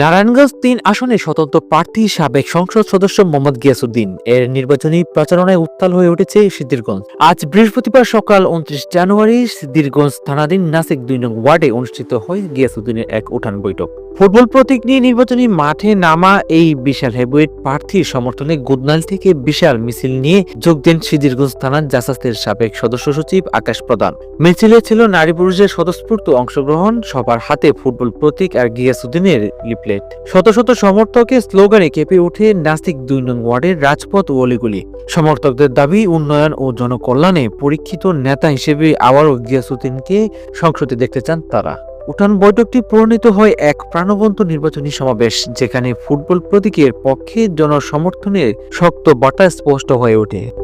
নারায়ণগঞ্জ তিন আসনে স্বতন্ত্র প্রার্থী সাবেক সংসদ সদস্য মোহাম্মদ গিয়াসুদ্দিন এর নির্বাচনী প্রচারণায় উত্তাল হয়ে উঠেছে সিদ্ধিরগঞ্জ। আজ বৃহস্পতিবার সকাল উনত্রিশ জানুয়ারি সিদ্ধিরগঞ্জ থানাধীন নাসিক দুই নং ওয়ার্ডে অনুষ্ঠিত হয় গিয়াসুদ্দিনের এক উঠান বৈঠক। ফুটবল প্রতীক নিয়ে নির্বাচনী মাঠে নামা এই বিশাল হেভুয়েট প্রার্থীর সমর্থনে গুদনাল থেকে বিশাল মিছিল নিয়ে যোগ দেন সিদ্দিরগঞ্জ থানার জাসাসের সাবেক সদস্য সচিব আকাশ প্রধান। মিছিলে ছিল নারী পুরুষের স্বতঃস্ফূর্ত অংশগ্রহণ, সবার হাতে ফুটবল প্রতীক আর গিয়াসুদ্দিনের লিফলেট। শত শত সমর্থকের স্লোগানে কেঁপে ওঠে নাসিক দুই নং ওয়ার্ডের রাজপথ ও অলিগুলি। সমর্থকদের দাবি, উন্নয়ন ও জনকল্যাণে পরীক্ষিত নেতা হিসেবে আবারও গিয়াসুদ্দিনকে সংসদে দেখতে চান তারা। উঠান বৈঠকটি পরিণত হয় এক প্রাণবন্ত নির্বাচনী সমাবেশ, যেখানে ফুটবল প্রতীকের পক্ষে জনসমর্থনের শক্ত বার্তা স্পষ্ট হয়ে ওঠে।